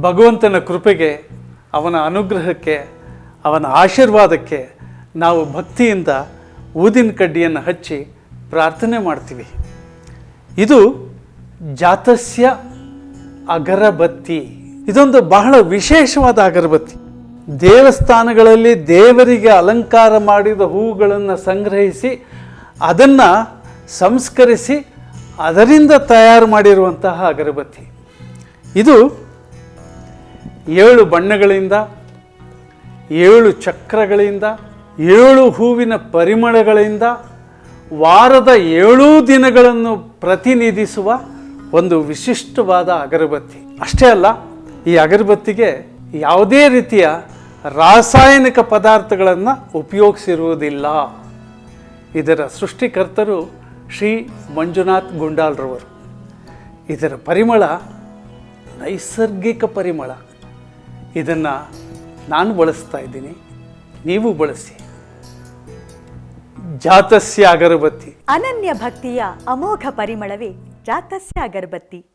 ಭಗವಂತನ ಕೃಪೆಗೆ, ಅವನ ಅನುಗ್ರಹಕ್ಕೆ, ಅವನ ಆಶೀರ್ವಾದಕ್ಕೆ ನಾವು ಭಕ್ತಿಯಿಂದ ಊದಿನ ಕಡ್ಡಿಯನ್ನು ಹಚ್ಚಿ ಪ್ರಾರ್ಥನೆ ಮಾಡ್ತೀವಿ. ಇದು ಜಾತಸ್ಯ ಅಗರಬತ್ತಿ. ಇದೊಂದು ಬಹಳ ವಿಶೇಷವಾದ ಅಗರಬತ್ತಿ. ದೇವಸ್ಥಾನಗಳಲ್ಲಿ ದೇವರಿಗೆ ಅಲಂಕಾರ ಮಾಡಿದ ಹೂಗಳನ್ನು ಸಂಗ್ರಹಿಸಿ, ಅದನ್ನು ಸಂಸ್ಕರಿಸಿ, ಅದರಿಂದ ತಯಾರು ಮಾಡಿರುವಂತಹ ಅಗರಬತ್ತಿ. ಇದು ಏಳು ಬಣ್ಣಗಳಿಂದ, ಏಳು ಚಕ್ರಗಳಿಂದ, ಏಳು ಹೂವಿನ ಪರಿಮಳಗಳಿಂದ ವಾರದ ಏಳೂ ದಿನಗಳನ್ನು ಪ್ರತಿನಿಧಿಸುವ ಒಂದು ವಿಶಿಷ್ಟವಾದ ಅಗರಬತ್ತಿ. ಅಷ್ಟೇ ಅಲ್ಲ, ಈ ಅಗರಬತ್ತಿಗೆ ಯಾವುದೇ ರೀತಿಯ ರಾಸಾಯನಿಕ ಪದಾರ್ಥಗಳನ್ನು ಉಪಯೋಗಿಸಿರುವುದಿಲ್ಲ. ಇದರ ಸೃಷ್ಟಿಕರ್ತರು ಶ್ರೀ ಮಂಜುನಾಥ್ ಗುಂಡಾಲ್ರವರು ಇದರ ಪರಿಮಳ ನೈಸರ್ಗಿಕ ಪರಿಮಳ. ಇದನ್ನು ನಾನು ಬಳಸ್ತಾ ಇದ್ದೀನಿ. ನೀವು ಬಳಸಿ. ಜಾತಸ್ಯ ಅಗರಬತ್ತಿ. ಅನನ್ಯ ಭಕ್ತಿಯ ಅಮೋಘ ಪರಿಮಳವೇ ಜಾತಸ್ಯ ಅಗರಬತ್ತಿ.